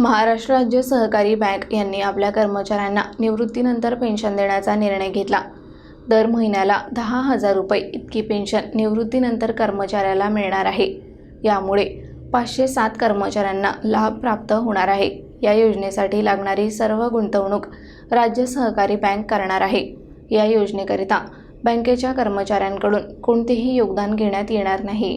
महाराष्ट्र राज्य सहकारी बँक यांनी आपल्या कर्मचाऱ्यांना निवृत्तीनंतर पेन्शन देण्याचा निर्णय घेतला. दर महिन्याला दहा हजार रुपये इतकी पेन्शन निवृत्तीनंतर कर्मचाऱ्याला मिळणार आहे. यामुळे पाचशे सात कर्मचाऱ्यांना लाभ प्राप्त होणार आहे. या योजनेसाठी लागणारी सर्व गुंतवणूक राज्य सहकारी बँक करणार आहे. या योजनेकरिता बँकेच्या कर्मचाऱ्यांकडून कोणतेही योगदान घेण्यात येणार नाही.